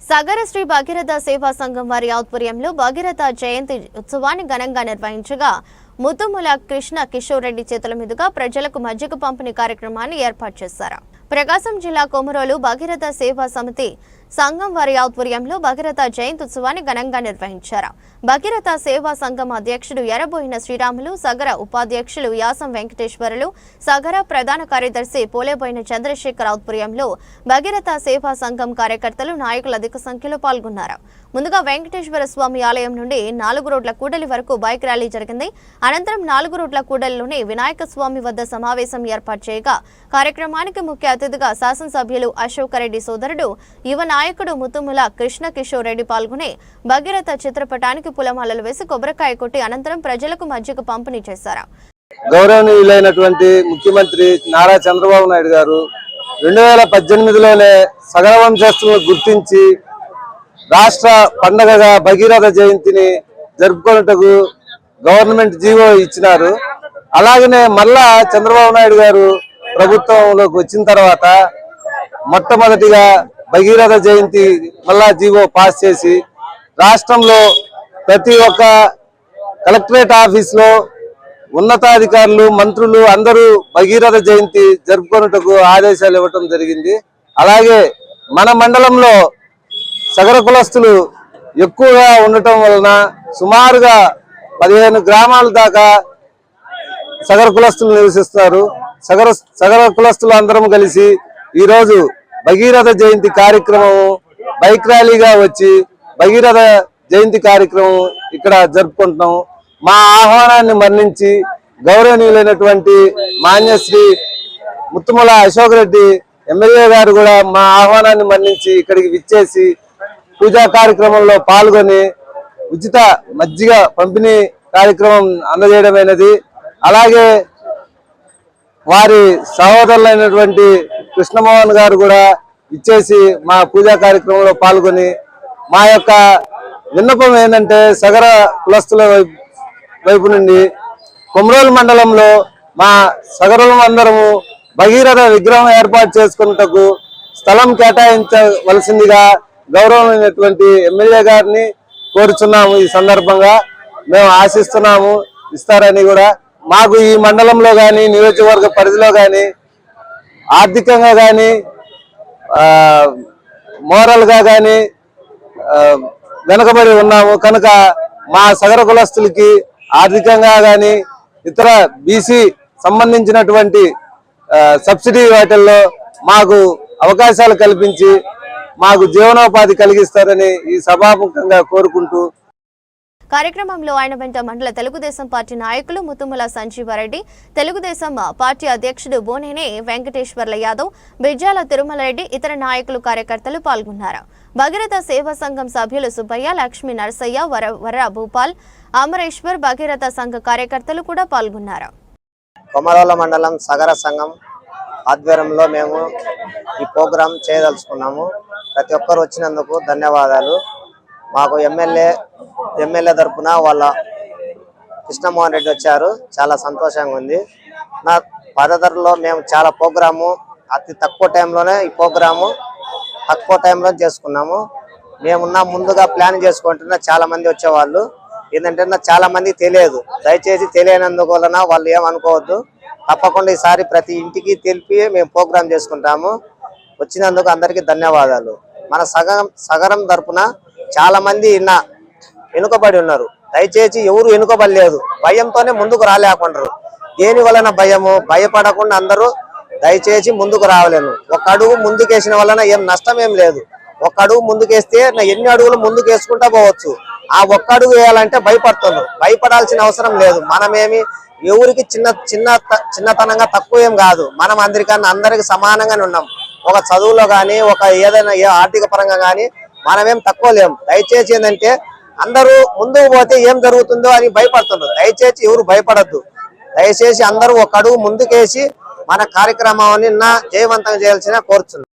సాగర శ్రీ భగీరథ సేవా సంఘం వారి ఆధ్వర్యంలో భగీరథ జయంతి ఉత్సవాన్ని ఘనంగా నిర్వహించగా ముతుముల కృష్ణ కిషోర్ రెడ్డి చేతుల మీదుగా ప్రజలకు మజ్జిగ పంపిణీ కార్యక్రమాన్ని ఏర్పాటు చేశారు. ప్రకాశం జిల్లా కొమరోలు భగీరథ సేవా సమితి సంఘం వారి ఆధ్వర్యంలో భగీరథ జయంతి ఉత్సవాన్ని ఘనంగా నిర్వహించారు. భగీరథ సేవా సంఘం అధ్యక్షుడు ఎర్రబోయిన శ్రీరాములు సగర ఉపాధ్యక్షులు యాసం వెంకటేశ్వరులు సగర ప్రధాన కార్యదర్శి పోలేబోయిన చంద్రశేఖర్ ఆధ్వర్యంలో భగీరథ సేవా సంఘం కార్యకర్తలు నాయకులు అధిక సంఖ్యలో పాల్గొన్నారు. ముందుగా వెంకటేశ్వర స్వామి ఆలయం నుండి నాలుగు రోడ్ల కూడలి వరకు బైక్ ర్యాలీ జరిగింది. అనంతరం నాలుగు రోడ్ల కూడలిలోని వినాయక స్వామి వద్ద సమావేశం ఏర్పాటు చేయగా కార్యక్రమానికి ముఖ్య అతిథిగా శాసనసభ్యులు అశోక్ రెడ్డి సోదరుడు యువ నాయకుడు ముతుముల కృష్ణ కిషోర్ రెడ్డి పాల్గొని భగీరథ చిత్రపటానికి పులమాలలు వేసి కొబ్బరికాయ కొట్టి అనంతరం ప్రజలకు మజ్జిగ పంపిణీ చేశారు. గౌరవనీయులైనటువంటి ముఖ్యమంత్రి నారా చంద్రబాబు నాయుడు గారు రెండు వేల పద్దెనిమిదిలోనే సగర వంశస్థులను గుర్తించి రాష్ట్ర పండగగా భగీరథ జయంతిని జరుపుకున్నట్టుకు గవర్నమెంట్ జీవో ఇచ్చినారు. అలాగనే మళ్ళా చంద్రబాబు నాయుడు గారు ప్రభుత్వంలోకి వచ్చిన తర్వాత మొట్టమొదటిగా భగీరథ జయంతి మళ్ళా జీవో పాస్ చేసి రాష్ట్రంలో ప్రతి ఒక్క కలెక్టరేట్ ఆఫీస్లో ఉన్నతాధికారులు మంత్రులు అందరూ భగీరథ జయంతి జరుపుకున్నట్టుకు ఆదేశాలు ఇవ్వటం జరిగింది. అలాగే మన మండలంలో సగర కులస్తులు ఎక్కువగా ఉండటం వలన సుమారుగా పదిహేను గ్రామాల దాకా సగర కులస్తులు నివసిస్తారు. సగర సగర కులస్తులు అందరం కలిసి ఈరోజు భగీరథ జయంతి కార్యక్రమం బైక్ ర్యాలీగా వచ్చి భగీరథ జయంతి కార్యక్రమం ఇక్కడ జరుపుకుంటున్నాం. మా ఆహ్వానాన్ని మరణించి గౌరవనీయులైనటువంటి మాన్యశ్రీ ముత్తుమల అశోక్ రెడ్డి ఎమ్మెల్యే గారు కూడా మా ఆహ్వానాన్ని మన్నించి ఇక్కడికి విచ్చేసి పూజా కార్యక్రమంలో పాల్గొని ఉచిత మజ్జిగ పంపిణీ కార్యక్రమం అందజేయడమైనది. అలాగే వారి సహోదరులైనటువంటి కృష్ణమోహన్ గారు కూడా ఇచ్చేసి మా పూజా కార్యక్రమంలో పాల్గొని మా యొక్క విన్నపం ఏంటంటే సగర కులస్తుల వైపు వైపు నుండి కొమరోలు మండలంలో మా సగరులం అందరము భగీరథ విగ్రహం ఏర్పాటు చేసుకున్నటకు స్థలం కేటాయించవలసిందిగా గౌరవమైనటువంటి ఎమ్మెల్యే గారిని కోరుచున్నాము ఈ సందర్భంగా. మేము ఆశిస్తున్నాము ఇస్తారని కూడా. మాకు ఈ మండలంలో కానీ నియోజకవర్గ పరిధిలో కానీ ఆర్థికంగా కానీ మోరల్గా కానీ వెనకబడి ఉన్నాము. కనుక మా సగర కులస్తులకి ఆర్థికంగా కానీ ఇతర బీసీ సంబంధించినటువంటి సబ్సిడీ వాటిల్లో మాకు అవకాశాలు కల్పించి మాకు జీవనోపాధి కలిగిస్తారని ఈ సభాముఖంగా కోరుకుంటూ కార్యక్రమంలో ఆయన వెంట మండల తెలుగుదేశం పార్టీ నాయకులు ముత్తుముల సంజీవారెడ్డి తెలుగుదేశం పార్టీ అధ్యక్షుడు బోనేని వెంకటేశ్వర్ల యాదవ్ బిజ్జాల తిరుమలరెడ్డి ఇతర నాయకులు కార్యకర్తలు పాల్గొన్నారు. భగీరథ సేవా సంఘం సభ్యులు సుబ్బయ్య లక్ష్మీ నరసయ్య వర వర భూపాల్ అమరేశ్వర్ భగీరథ సంఘ కార్యకర్తలు కూడా పాల్గొన్నారు. కొమరోల మండలం సగర సంఘం ఆధ్వర్యంలో మేము ఈ ప్రోగ్రాం చేయదలుచుకున్నాము. ప్రతి ఒక్కరు వచ్చినందుకు ధన్యవాదాలు. మాకు ఎమ్మెల్యే ఎమ్మెల్యే తరఫున వాళ్ళ కృష్ణమోహన్ రెడ్డి వచ్చారు. చాలా సంతోషంగా ఉంది. నా పదధరలో మేము చాలా ప్రోగ్రాము అతి తక్కువ టైంలోనే ఈ ప్రోగ్రాము తక్కువ టైంలో చేసుకున్నాము. మేమున్న ముందుగా ప్లాన్ చేసుకుంటున్న చాలా మంది వచ్చేవాళ్ళు. ఏంటంటే నాకు చాలా మంది తెలియదు. దయచేసి తెలియనందుకు వలన వాళ్ళు ఏమనుకోవద్దు. తప్పకుండా ఈసారి ప్రతి ఇంటికి తెలిపి మేము ప్రోగ్రాం చేసుకుంటాము. వచ్చినందుకు అందరికీ ధన్యవాదాలు. మన సగం సగరం తరపున చాలా మంది ఇన్న వెనుకబడి ఉన్నారు. దయచేసి ఎవరు వెనుకబడలేదు భయంతోనే ముందుకు రాలేకుంటారు దేని వలన భయము? భయపడకుండా అందరూ దయచేసి ముందుకు రావలేను. ఒక అడుగు ముందుకేసిన వలన ఏం నష్టం ఏం లేదు. ఒక అడుగు ముందుకేస్తే నా ఎన్ని అడుగులు ముందుకేసుకుంటా పోవచ్చు. ఆ ఒక్క అడుగు వేయాలంటే భయపడుతున్నారు. భయపడాల్సిన అవసరం లేదు. మనమేమి ఎవరికి చిన్న చిన్న చిన్నతనంగా తక్కువ ఏం కాదు. మనం అందరికన్నా అందరికి సమానంగానే ఉన్నాం. ఒక చదువులో కానీ ఒక ఏదైనా ఏ ఆర్థిక పరంగా కానీ మనమేం తక్కువ లేము దయచేసి ఏంటంటే అందరూ ముందుకు పోతే ఏం జరుగుతుందో అని భయపడుతున్నారు. దయచేసి ఎవరు భయపడద్దు. దయచేసి అందరూ ఒక అడుగు ముందుకేసి మన కార్యక్రమాన్ని నా జయవంతం చేయాల్సిన కోరుచున్నారు